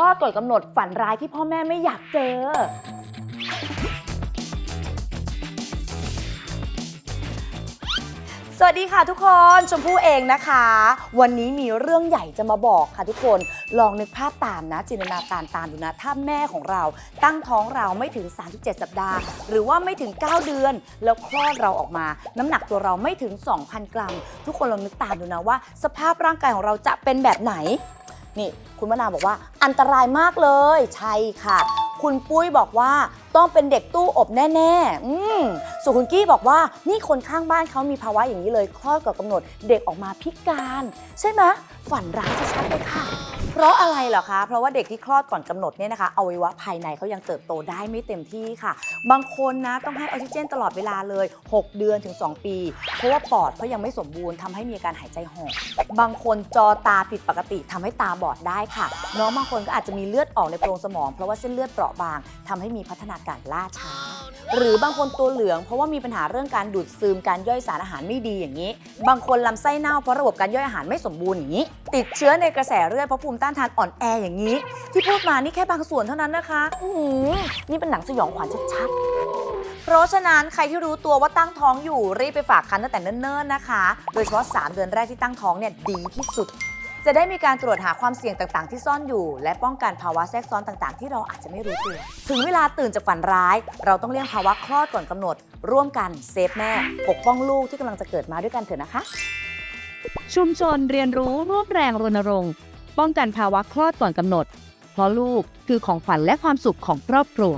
ลอดก่อนกำหนดฝันร้ายที่พ่อแม่ไม่อยากเจอ สวัสดีค่ะทุกคนชมพู่เองนะคะ วันนี้มีเรื่องใหญ่จะมาบอกค่ะทุกคน ลองนึกภาพตามนะ จินตนาการตามดูนะถ้าแม่ของเรา ตั้งท้องเราไม่ถึง 37 สัปดาห์ หรือว่าไม่ถึง 9 เดือน แล้วคลอดเราออกมา น้ำหนักตัวเราไม่ถึง 2,000 กรัม ทุกคนลองนึกตามดูนะว่า สภาพร่างกายของเราจะเป็นแบบไหน นี่คุณมะนาวบอกว่าอันตรายมากเลยใช่ค่ะ คุณปุ้ยบอกว่าต้องเป็นเด็กตู้อบแน่ๆอืมส่วนคุณกี้บอกว่านี่คนข้างบ้านเขามีภาวะอย่างนี้เลยคลอดก่อนกำหนดเด็กออกมาพิการ ใช่ไหมฝันร้ายชัดๆเลยค่ะ เพราะอะไรเหรอคะ เพราะว่าเด็กที่คลอดก่อนกำหนดเนี่ยนะคะอวัยวะภายในเขายังเติบโตได้ไม่เต็มที่ค่ะ บางคนนะต้องให้ออกซิเจนตลอดเวลาเลย 6 เดือนถึง 2 ปี เพราะว่าปอดเขายังไม่สมบูรณ์ทำให้มีอาการหายใจหอบบางคนจอตาผิดปกติทำให้ตาบอดได้ค่ะ น้องบางคนก็อาจจะมีเลือดออกในโพรงสมอง เพราะว่าเส้นเลือดเปราะบางทำให้มีพัฒนาการล่าช้า หรือบางคนตัวเหลือง เพราะว่ามีปัญหาเรื่องการดูดซึมการย่อยสารอาหารไม่ดีอย่างนี้ บางคนลำไส้เน่าเพราะระบบการย่อยอาหารไม่สมบูรณ์อย่างนี้ ติดเชื้อในกระแสเลือดเพราะภูมิต้านทานอ่อนแออย่างนี้ ที่พูดมานี่แค่บางส่วนเท่านั้นนะคะอื้อหือนี่เป็นหนังสยองขวัญชัดๆ เพราะฉะนั้นใครที่รู้ตัวว่าตั้งท้องอยู่รีบไปฝากคันตั้งแต่เนิ่นๆนะคะ โดยเฉพาะ 3 เดือนแรกที่ตั้งท้องเนี่ยดีที่สุด จะได้มีการตรวจหาความเสี่ยงต่างๆ ที่ซ่อนอยู่ และป้องกันภาวะแทรกซ้อนต่างๆ ที่เราอาจจะไม่รู้ตัว ถึงเวลาตื่นจากฝันร้าย เราต้องเลี่ยงภาวะคลอดก่อนกำหนด ร่วมกันเซฟแม่ ปกป้องลูกที่กำลังจะเกิดมาด้วยกันเถอะนะคะ ชุมชนเรียนรู้ร่วมแรงรณรงค์ ป้องกันภาวะคลอดก่อนกำหนด เพราะลูกคือของขวัญและความสุขของครอบครัว